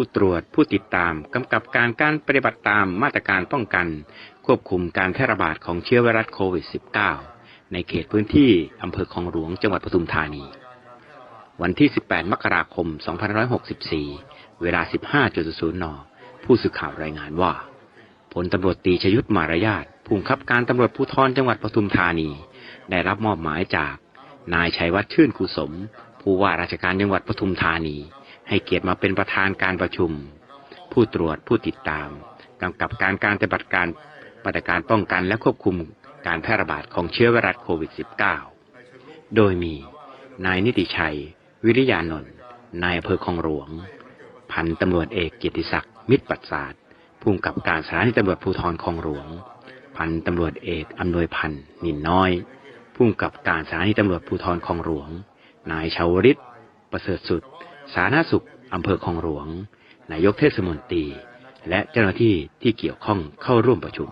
ผู้ตรวจ ผู้ติดตาม กำกับการการปฏิบัติตามมาตรการป้องกัน ควบคุมการแพร่ระบาดของเชื้อไวรัสโควิด -19 ในเขตพื้นที่อำเภอคลองหลวงจังหวัดปทุมธานี วันที่ 18 มกราคม 2564 เวลา 15.00 น ผู้สื่อข่าวรายงานว่าพลตำรวจตรีชยุทธมารยาทผู้บังคับการตำรวจภูธรจังหวัดปทุมธานี ได้รับมอบหมายจาก นายชัยวัฒน์ชื่นกุสม ผู้ว่าราชการจังหวัดปทุมธานี ให้เกียรติมาเป็นประธานการประชุม ผู้ตรวจผู้ติดตามกำกับการการปฏิบัติการมาตรการป้องกันและควบคุมการแพร่ระบาดของเชื้อไวรัสโควิด -19 โดยมีนายนิติชัย วิริยานนท์นายอำเภอคลองหลวง พันตำรวจเอกเกียรติศักดิ์มิตรปัสสาทผู้กำกับการสถานีตำรวจภูธรคลองหลวง พันตำรวจเอกอำนวยพันธ์นินน้อย ผู้กำกับการสถานีตำรวจภูธรคลองหลวง นายชาวริตประเสริฐสุด สาธารณสุขอำเภอคลองหลวง นายกเทศมนตรี และเจ้าหน้าที่ที่เกี่ยวข้องเข้าร่วมประชุม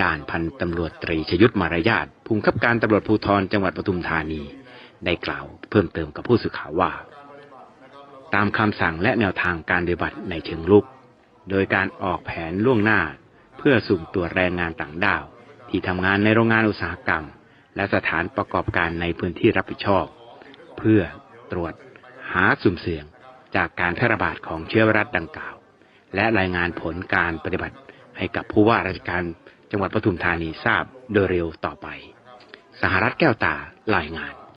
ด้านพันตำรวจตรีชยุทธมารยาทผู้กำกับการตำรวจภูธรจังหวัดปทุมธานี ได้กล่าวเพิ่มเติมกับผู้สื่อข่าวว่า ตามคำสั่งและแนวทางการปฏิบัติในเชิงลุก โดยการออกแผนล่วงหน้า เพื่อสุ่มตรวจแรงงานต่างด้าว ที่ทำงานในโรงงานอุตสาหกรรม และสถานประกอบการในพื้นที่รับผิดชอบ เพื่อตรวจ หาสุ่มเสี่ยงจากการแพร่ระบาดของเชื้อไวรัสดังกล่าว และรายงานผลการปฏิบัติให้กับผู้ว่าราชการจังหวัดปทุมธานีทราบโดยเร็วต่อไป สหรัฐแก้วตารายงาน